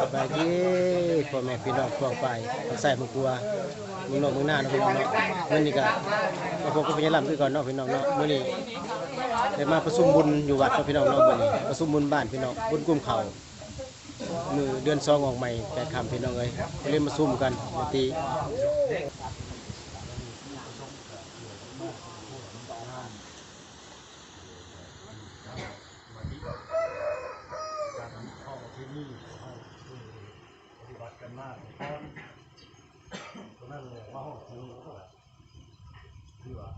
สบายดีพ่อแม่พี่น้องทั่วไปใส่มังกลัวมึงนองมึงหน้าเนาะพี่น้องเนาะมื้อนี้ก็มาพบกับพี่ลำคือก่อนเนาะพี่น้องเนาะมื้อนี้ได้มาประชุมบุญอยู่วัดเนาะพี่น้องเนาะมื้อนี้ประชุมบุญบ้านพี่น้องบุญกลุ่มเขามือเดือนซองออกใหม่แปดคำพี่น้องเอ้ยเลยมาซุ่มกันดนตรี เข้ามาที่นี่เข้าป ฏิบัติกันมากตอนนั้นเลยว่าห้องนี้ก็แบบที่ว่า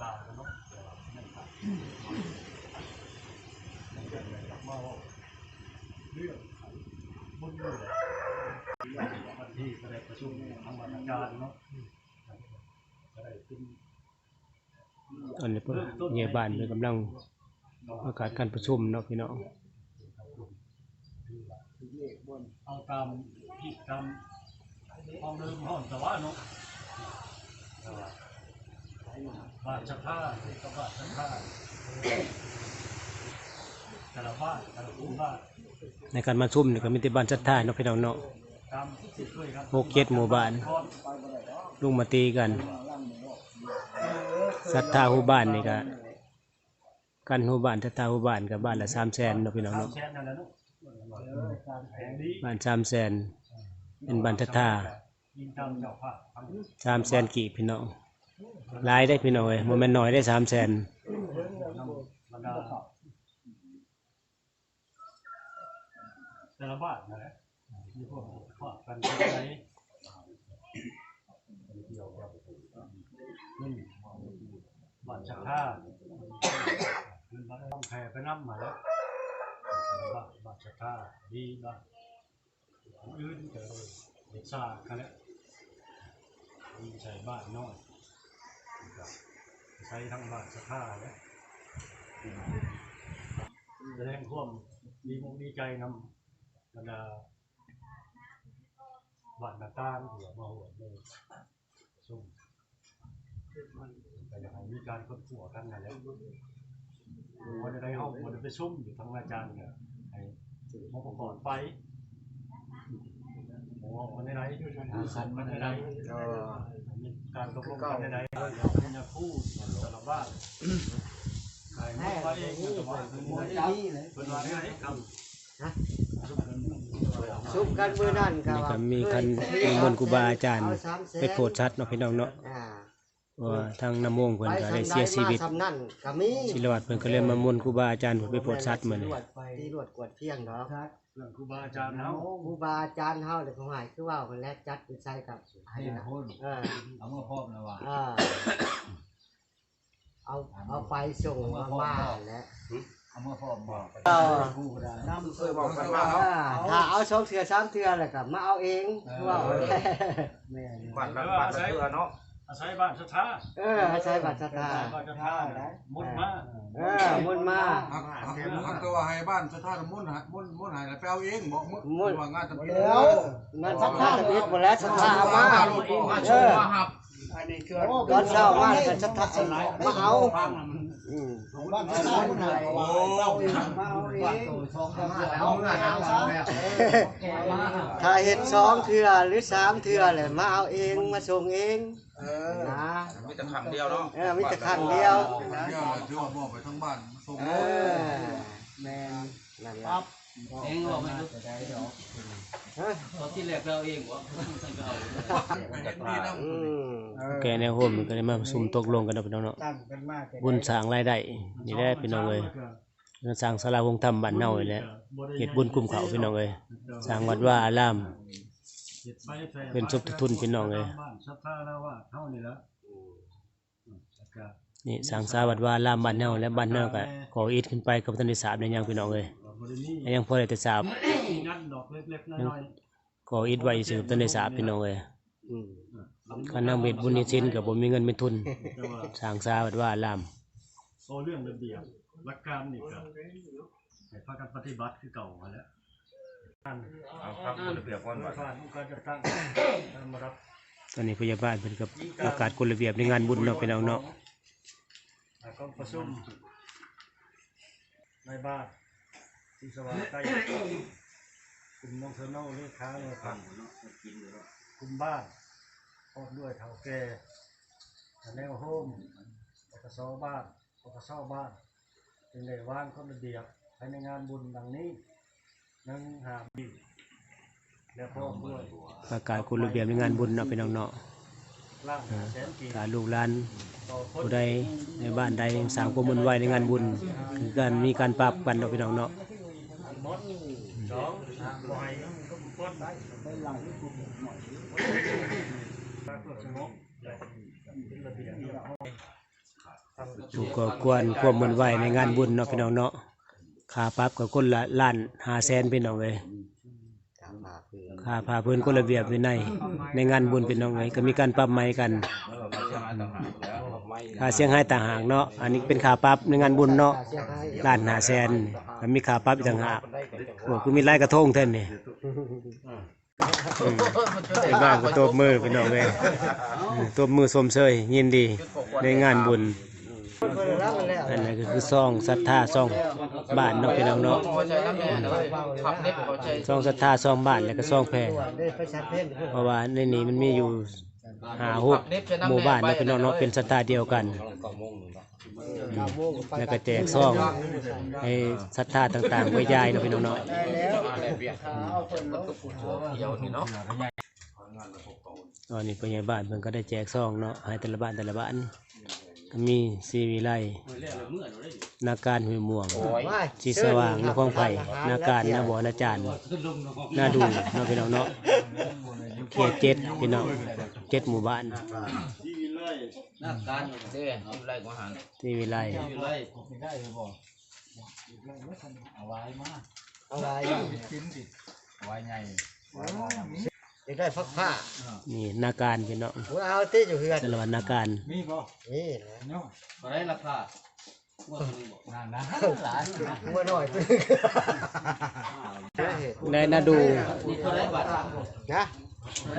ตากันเนาะแต่ว่าไม่ตามันกันเลยอยากมาว่าเรื่องไขบุญเลยวันที่ก็ได้ประชุมทางวันอาจารย์เนาะก็ได้ขึ้นนนี้เพิ่นเงียบ้านเพิ่นกำลังประกาศการประชุมเนาะพี่น้อง เอาตามที่ตามห้องเดิมห้องแต่ว่าเนาะบ้านชักผ้าก็บ้านชักผ้าแต่ละบ้านแต่ละคุ้มบ้านในการมาซุ่มนี่ก็มีแต่บ้านศรัทธาเนาะพี่น้องเนาะตามที่ช่วยกันหกเจ็ดหมู่บ้านก้อนลุงมาตีกันศรัทธาหูบ้านนี่ก็กันหูบ้านศรัทธาหูบ้านกับบ้านละสามแสนเนาะพี่น้องสามเนาะแสนนั่นแหละเนาะแผงดี บ้านสามแสนเป็นบ้านศรัทธายิงตามเจ้าภาพทำสามแสนกี่พี่น้องหลายได้พี่น้องเอ้ยมันแม่นน้อยได้สามแสนบรรดาแต่ละบ้านนั่นแหละที่พวกทอดกันที่ไหนเกี่ยวกับนี่บ้านชักผ้าเงินบ้านต้องแผ่ไปน้ำมาแล้วแต่ละ บ้านบ้าชักผ้าดีบ้าองอื่นก็เลยเด็กซากันแล้วมีใส่บ้านน้อยใช้ทั้งบ้านชักผ้าแล้วแสดงความดีมุกดีใจนำบรรดาบ้านนาตางหัวมาหัวเลยซุ่มแต่อยากให้มีการคนหัวกันนั่นแหละ วันใดห้องวันไปซุ่มอยู่ทางอาจารย์เนี่ยให้มองประกอบไปโอ้วันใดหาสันวันใดมีการตกลงกันใดๆจะพูดสารบ้านใครไม่ไปเองแต่ว่าเป็นวันใดเป็นวันไหนครับซุปกันมือนั่นครับมีคันมีมนต์ครูบาอาจารย์ไปโปรดชัดเนาะพี่น้องเนาะ ว่าทางน้ำมงเพิ่นไปก็ทำได้ได้เสียชีวิตมาทำนั่นก็มีศิลวัตรเพิ่นก็เลยมามนต์ครูบาอาจารย์เพิ่นไปโปรดชัดมื้อนี้ตรวจไปที่รวจกวดเพียงเนาะเรื่องครูบาอาจารย์เนาะครูบาอาจารย์เฮาเด็กของหายคือว่าคนแรกจัดเป็นใส่กับให้พูดเออเอามาพร้อมนะว่าเออเอาเอาไปส่งมาบ้านแล้วเอามาพร้อมบอกเออกูก็ได้น้ำเคยบอกกันว่าถ้าเอาสองเถื่อสามเถื่อแล้วก็มาเอาเองคือว่าแม่นบัตรละบัตรละเทือเนาะ อาศัยบ้านสถาเออใช้บัตรสตาอาศัยบ้านสถามุดมาเออมุนมา หักหักหักตัวให้บ้านสถานมุ่นหมุ่นมุ่นหายแล้วไปเอาเองบอกมุ่นมุ่น ว่างานจำเป็นแล้วนั่นสัทธาทวิตหมดแล้วสัทธาเอามาเออตอนเช้ามาก็สัทธามาเอา อืมบ้านชนะคนไหนว่าเอาเองมาเอาเองสองสามเอาเงินเอาแล้วถ้าเห็ดสองเถื่อหรือสามเถื่อเลยมาเอาเองมาส่งเองนะมีแต่ขังเดียวเนาะเออมีแต่ขันเดียวเดี๋ยวถือว่าบอกไปทั้งบ้านส่งเออแมนนั่นแหละ เองบอกไม่รู้ตอนที่แรกเราเองวะท่านก็เอาเห็นมีน้อืมแกแนวโฮมก็ได้มาประชุมตกลงกันเนาะพี่น้องเนาะตั้งกันมากบุญสร้างรายได้นี่แหละพี่น้องเอ้ยสร้างศาลาวงธรรมบ้านเฮานี่แหละเฮ็ดบุญกลุ่มเขาพี่น้องเอ้ยสร้างวัดว่าอาราม เป็นสมทบทุนพี่น้องเลยบ้านสถาแล้วว่าเท่านี้แล้วนี่สร้างสาวัดว่าอารามบ้านเฮาและบ้านเฮาก็ก่ออิฐขึ้นไปกับทันได้สาบได้ยังพี่น้องเอ้ยบรินี้ ยังพอได้แต่สาบมีนั่นดอกเล็กๆน้อยก่ออิฐไว้สิกับทันได้สาบพี่น้องเอ้ยอืมๆคันนำเฮ็ดบุญนี่สิ้นก็บ่มีเงินมีทุนแต่ว่าสร้างสาวัดว่าอารามโซเรื่องระเบียบหลักการนี่ก็ให้พากันปฏิบัติคือเก่ามาแล้วเอาครับกฎระเบียบก่อนปบัระตรธานผู้การจัดตั้งมารับตอนนี้พยาบาลเพิ่นก็ประกาศกฎระเบียบในงานบุญเนาะพี่น้องเนาะแล้วก็ประชุมในบ้าน ที่สว่างใกล้กลุ่มน้องเทอร์โน่เลขาเลยครับกลุ่มบ้านพร้อมด้วยเฒ่าแก่แนวโฮมปกสบ้านปกสบ้าน เป็นได้วางข้อระเบียบภายในงานบุญดังนี้นึ่งหาบีและพร้อมด้วยประกาศกฎระเบียบในงานบุญเนาะพี่น้องเนาะร่างแสนกีการลูกหลานต่อคนผู้ใดในบ้านใดสร้างความมุ่นไหวในงานบุญ คือการมีการปรับกันเนาะพี่น้องเนาะ หมดสองบ่ให้ก็บุคคลได้ไปหลังที่กลุ่มหน่อยเพื่อสงบและเป็นระเบียบเรียบร้อยถูกกวนความมุ่นไหวในงานบุญเนาะพี่น้องเนาะค่าปรับกับคนละล้านหาแสนพี่น้องเลยค่าพาเพื่อนคนระเบียบวินัยในงานบุญพี่น้องเลยก็มีการปรับใหม่กัน ค่าเสียงให้ต่างหากเนาะอันนี้เป็นค่าปรับในงานบุญเนาะล้านห้าแสนแล้วมีค่าปรับอีกต่างหากโอ้คือมีไล่กระทงเท่านนี่ไอ้บ้านก็ตบมือพี่น้องเลยตบมือสมเชยยินดีในงานบุญอันนั้นก็คือซองศรัทธาซองบ้านเนาะพี่น้องเนาะพอใจน้ำแน่เลยขับเล็บพอใจซองศรัทธาซองบ้านแล้วก็ซองแพรได้ไปชัดเพ่นเพราะว่าในนี้มันมีอยู่ หาหกหมู่บ้านเนาะพี่น้องเนาะเป็นศรัทธาเดียวกันแล้วก็แจกซองให้ศรัทธาต่างๆไว้ยายเนาะพี่น้องเนาะเดียวนี่เนาะตอนนี้เป็นไงบ้านเพิ่นก็ได้แจกซองเนาะให้แต่ละบ้านแต่ละบ้านก็มีซีวิไลนาการห้วยม่วงชีสว่างนครไผ่นาการนาบ่อนาจานนาดูเนาะพี่น้องเนาะ เขตเจ็ดพี่น้องเจ็ดหมู่บ้านน้าการเด้เอาไล่กว่าหันที่วิไลไล่เอาไว้จะได้พักผ้านี่นาการพี่น้องเอาที่อยู่เฮือนสารวัตรนาการนี่นะบ่ได้ราคาว่านึงบอกหลานหัวหน่อยได้นาดูนี่เท่าไรบาทนะ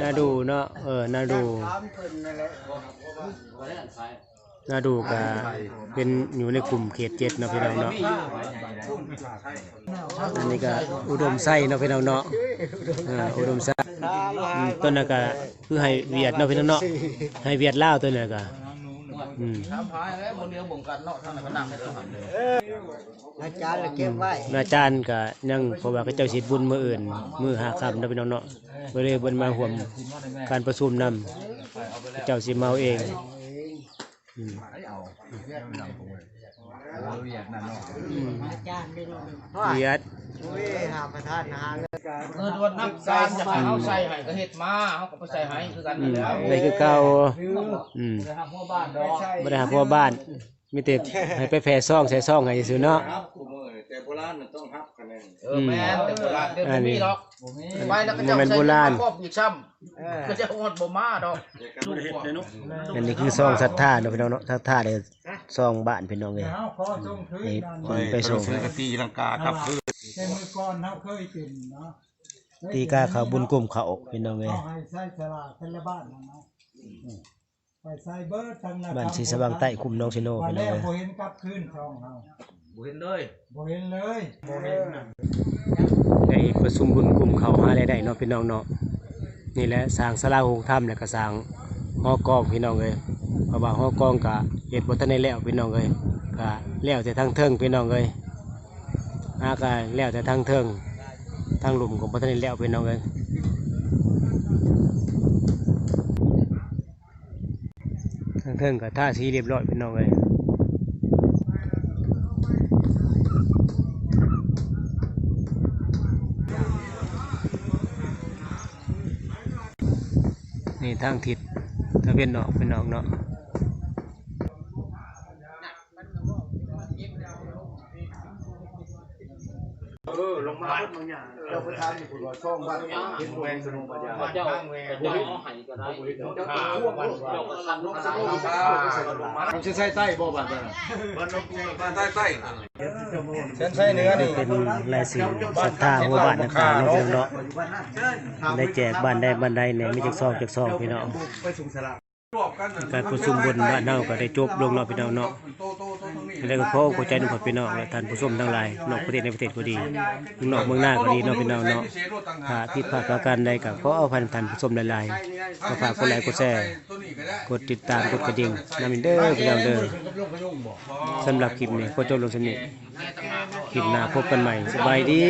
น่าดูเนาะเออน่าดูถามเพิ่นนั่นแหละบ่ได้อันขาดูก็เป็นอยู่ในกลุ่มเขตเจ็ดเนาะพี่น้องเนาะอันนี้ก็อุดมไส้เนาะพี่น้องเนาะเอออุดมไส้อืมต้นนั้นก็คือให้เวียดเนาะพี่น้องเนาะให้เวียดลาวตัวนี้ก็อืม ถามหายแล้วบ่เดียวบ่งกันเนาะทางนั้นก็นั่งได้ตัวหันอาจารย์เก็บไว้อาจารย์ก็ยังเพราะว่าเขาเจ้าสิบุญมื้ออื่น มื้อหาค่ำเนาะพี่น้องเนาะบ่ได้เบิ่นมาร่วมการประชุมนำเจ้าสิมาเอาเองอืมว่าเวียดอุ้ยหาประทานหาเงินกันเงินดวนนับการจะให้เฮาใส่ให้ก็เฮ็ดมาเฮาก็ไปใส่ให้คือกันอืนั่นมแหล้วนี่คือเก่าอืมไม่ใช่บ่ได้หาพ่อบ้าน มีแต่ให้ไปแผ่ซองใส่ซองให้ซื่อเนาะแต่โบราณมันต้องฮับคะแนนเออแม่นแต่โบราณเดี๋ยวบ่มีดอกไปแล้วก็จะมันโบราณครอบอีกซ้ำเออก็จะฮอดบ่มาดอกอันนี้คือซองศรัทธาเนาะพี่น้องเนาะศรัทธาเด้ซองบ้านพี่น้องเอ้ยนี่เพิ่นไปส่งซื้อกะตีลังกาครับคือในมือก่อนเขาเคยกินเนาะตีกาเขาบุญกลุ่มเขาพี่น้องเอ้ยเขาให้ใส่สลากเป็นละบ้านนะเนาะ ไปใส่เบิร์ดทางนะบ้านศรีสว่างใต้คุมน้องชิโนวันพี่แรน้องกเอ้ยบ่เห็นกลับคืนช่องเราบ่เห็นเลยบ่เห็นเลยบ่เห็นน่ะได้ประชุมบุญกลุ่มเขาหารายได้เนาะพี่น้องเนาะนี่แหละสร้างศาลาโฮงถ้ำแล้วก็สร้างหอกองพี่น้องเอ้ยเพราะว่าหอกองก็เฮ็ดบ่ทันได้แล้วพี่น้องเอ้ยก็แล้วแต่ทางเทิงพี่น้องเอ้ยอาก็แล้วแต่ทางเทิงทางหลุมก็บ่ทันได้แล้วพี่น้องเอ้ยทาง เทิงก็ท่าสีเรียบร้อยพี่น้องเอ้ยนี่ทางทิศตะเวนออกพี่น้องเนาะลงมาเราไปทำอยู่บ่ช่องบ้านเห็นแม่งสนุกบ่จ้าเจ้าเจ้าเอาให้ ก็ได้เจ้าข้าวันเจ้าก็สั่นลูกสาวมันจะใส่ใต้บ่บัดนั้นบ้าใต้ใต้ฉันใส่เนื้อนี่เป็นลายสีศรัทธาหัวบ้านต่างๆเนาะพี่น้องเนาะได้แจกบ้านได้บ้านใดเนี่ยไมีจักซองจักซองพี่น้องการประชุมบนบ้านเฮาก็ได้จบลงเนาะพี่น้องเนาะ แล้วก็ขอขอใจทุกคนพี่น้องและท่านผู้ชมทั้งหลายนอกประเทศในประเทศก็ดีนอกเมืองหน้าก็ดีนาะพี่น้องเนาะถ้าผิดพลาดประการใดก็ขอเอาพันท่านผู้ชมหลายๆก็ฝากกดไลค์กดแชร์กดติดตามกดกระดิ่งนำเด้อพี่น้องเด้อสำหรับคลิปนี้ขอจบลงสนิทคลิปหน้าพบกันใหม่สบายดี